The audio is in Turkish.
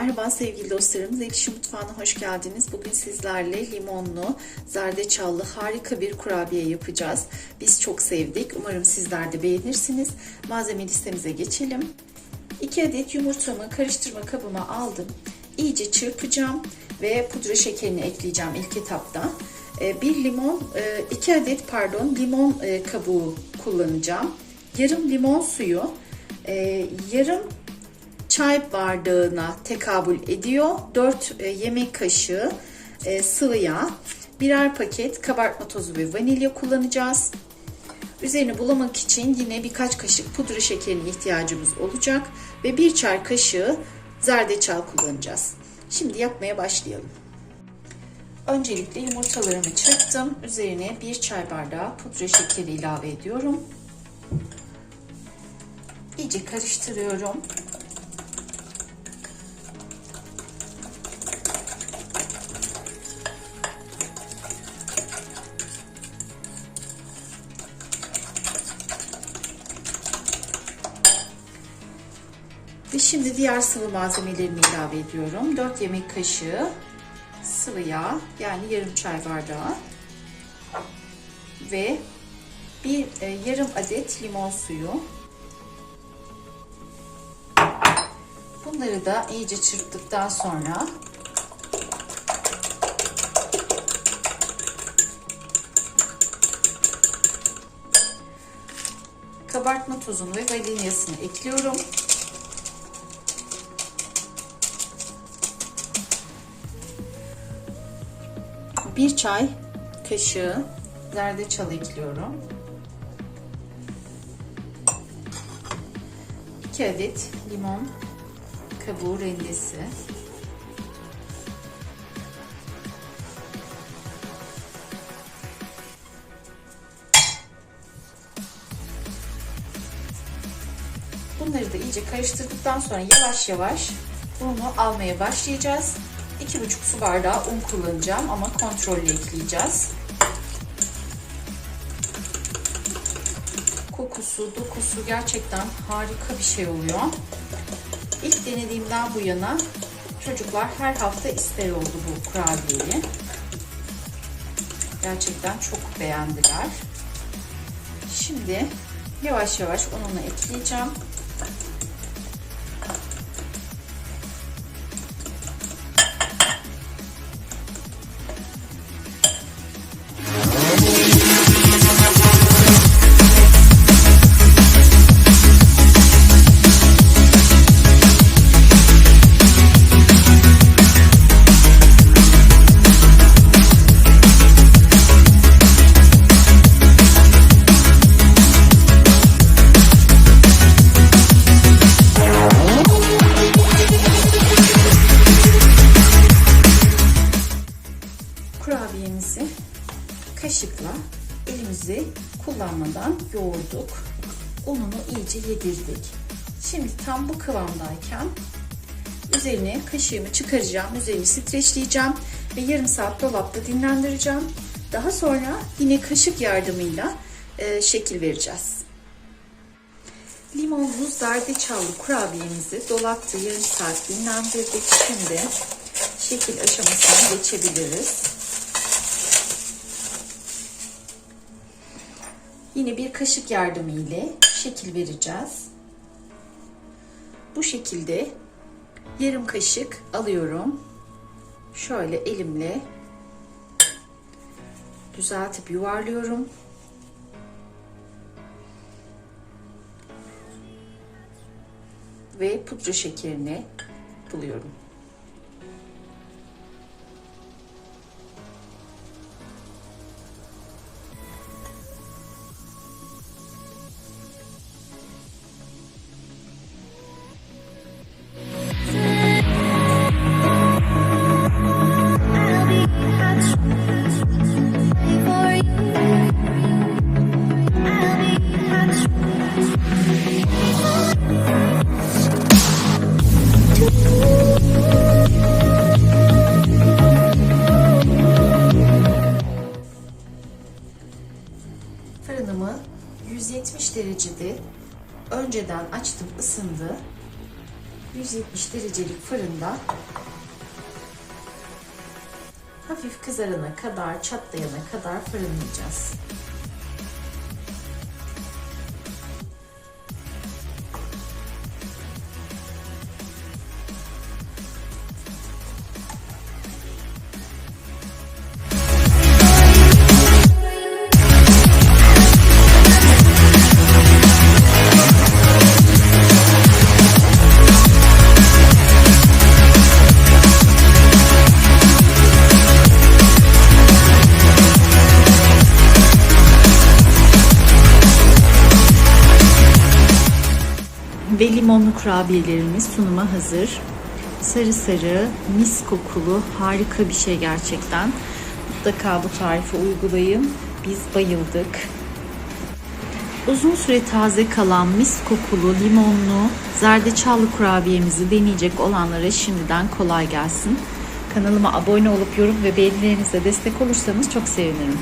Merhaba sevgili dostlarım, Zelişi Mutfağı'na hoş geldiniz. Bugün sizlerle limonlu, zerdeçallı harika bir kurabiye yapacağız. Biz çok sevdik. Umarım sizler de beğenirsiniz. Malzeme listemize geçelim. 2 adet yumurtamı karıştırma kabıma aldım. İyice çırpacağım ve pudra şekerini ekleyeceğim ilk etapta. 1 limon, 2 adet pardon limon e, kabuğu kullanacağım. Yarım limon suyu, e, yarım çay bardağına tekabül ediyor. 4 e, yemek kaşığı e, sıvı yağ, birer paket kabartma tozu ve vanilya kullanacağız. Üzerini bulamak için yine birkaç kaşık pudra şekerine ihtiyacımız olacak ve bir çay kaşığı zerdeçal kullanacağız. Şimdi yapmaya başlayalım. Öncelikle yumurtalarımı çırptım. Üzerine bir çay bardağı pudra şekeri ilave ediyorum. İyice karıştırıyorum. Ve şimdi diğer sıvı malzemelerimi ilave ediyorum. 4 yemek kaşığı sıvı yağ yani yarım çay bardağı ve bir e, yarım adet limon suyu. Bunları da iyice çırptıktan sonra kabartma tozunu ve vanilyasını ekliyorum. Bir çay kaşığı zerdeçal ekliyorum. 2 adet limon kabuğu rendesi. Bunları da iyice karıştırdıktan sonra yavaş yavaş unu almaya başlayacağız. 2,5 su bardağı un kullanacağım ama kontrollü ekleyeceğiz. Kokusu, dokusu gerçekten harika bir şey oluyor. İlk denediğimden bu yana çocuklar her hafta ister oldu bu kurabiyeyi. Gerçekten çok beğendiler. Şimdi yavaş yavaş ununu ekleyeceğim. Kurabiyemizi kaşıkla elimizi kullanmadan yoğurduk. Ununu iyice yedirdik. Şimdi tam bu kıvamdayken üzerine kaşığımı çıkaracağım. Üzerini streçleyeceğim ve yarım saat dolapta dinlendireceğim. Daha sonra yine kaşık yardımıyla e, şekil vereceğiz. Limonlu zerdeçallı kurabiyemizi dolapta yarım saat dinlendirdik. Şimdi şekil aşamasına geçebiliriz. Yine bir kaşık yardımı ile şekil vereceğiz. Bu şekilde yarım kaşık alıyorum. Şöyle elimle düzeltip yuvarlıyorum. Ve pudra şekerini buluyorum. Fırınımı 170 derecede önceden açtım ısındı. 170 derecelik fırında hafif kızarana kadar, çatlayana kadar fırınlayacağız. Ve limonlu kurabiyelerimiz sunuma hazır. Sarı sarı, mis kokulu, harika bir şey gerçekten. Mutlaka bu tarifi uygulayın. Biz bayıldık. Uzun süre taze kalan mis kokulu, limonlu, zerdeçallı kurabiyemizi deneyecek olanlara şimdiden kolay gelsin. Kanalıma abone olup yorum ve beğenilerinizle destek olursanız çok sevinirim.